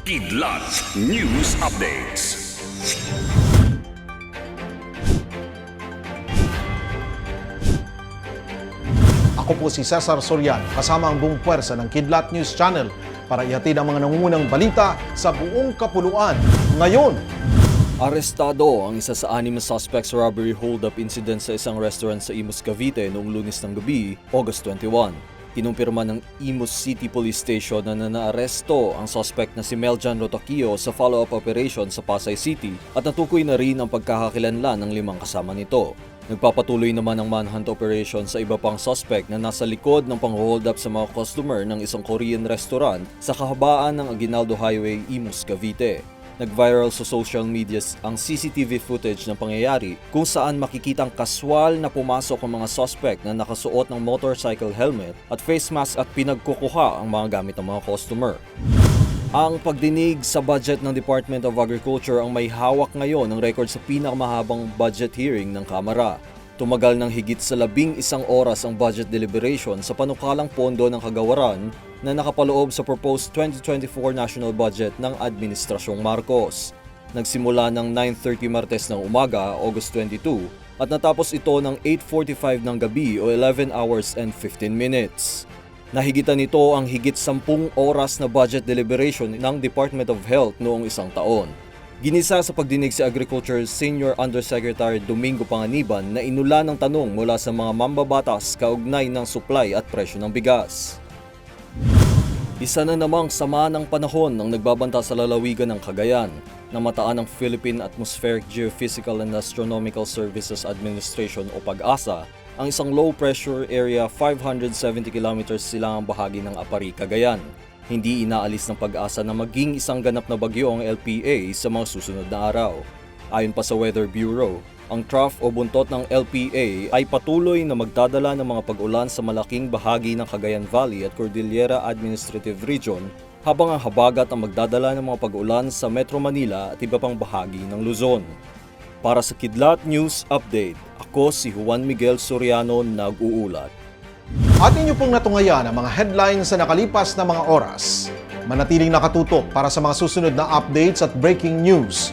Kidlat News Updates. Ako po si Cesar Soriano kasama ang buong puwersa ng Kidlat News Channel para ihatid ang mga nangungunang balita sa buong kapuluan. Ngayon, Arestado ang isa sa anim na suspects sa robbery hold-up incident sa isang restaurant sa Imus, Cavite noong lunes ng gabi, August 21. Kinumpirma ng Imus City Police Station na nanaaresto ang suspect na si Meljan Rotoquio sa follow-up operation sa Pasay City at natukoy na rin ang pagkakakilanlan ng limang kasama nito. Nagpapatuloy naman ang manhunt operation sa iba pang suspect na nasa likod ng pang-hold up sa mga customer ng isang Korean restaurant sa kahabaan ng Aguinaldo Highway, Imus, Cavite. Nag-viral sa social media ang CCTV footage ng pangyayari kung saan makikitang kaswal na pumasok ang mga suspect na nakasuot ng motorcycle helmet at face mask at pinagkukuha ang mga gamit ng mga customer. Ang pagdinig sa budget ng Department of Agriculture ang may hawak ngayon ng record sa pinakamahabang budget hearing ng Kamara. Tumagal ng higit sa labing isang oras ang budget deliberation sa panukalang pondo ng kagawaran na nakapaloob sa proposed 2024 national budget ng Administrasyong Marcos. Nagsimula ng 9.30 Martes ng umaga, August 22, at natapos ito ng 8.45 ng gabi o 11 hours and 15 minutes. Nahigitan nito ang higit 10 oras na budget deliberation ng Department of Health noong isang taon. Ginisa sa pagdinig si Agriculture Senior Undersecretary Domingo Panganiban na inula ng tanong mula sa mga mambabatas kaugnay ng supply at presyo ng bigas. Isa na namang sama ng panahon ang nagbabanta sa lalawigan ng Cagayan. Namataan ng Philippine Atmospheric Geophysical and Astronomical Services Administration o PAGASA ang isang low pressure area 570 kilometers silangang bahagi ng Apari, Cagayan. Hindi inaalis ng pag-asa na maging isang ganap na bagyo ang LPA sa mga susunod na araw. Ayon pa sa Weather Bureau, ang trough o buntot ng LPA ay patuloy na magdadala ng mga pag-ulan sa malaking bahagi ng Cagayan Valley at Cordillera Administrative Region habang ang habagat ang magdadala ng mga pag-ulan sa Metro Manila at iba pang bahagi ng Luzon. Para sa Kidlat News Update, ako si Juan Miguel Soriano nag-uulat. atin niyo pong natungayan ang mga headlines sa nakalipas na mga oras. Manatiling nakatutok para sa mga susunod na updates at breaking news.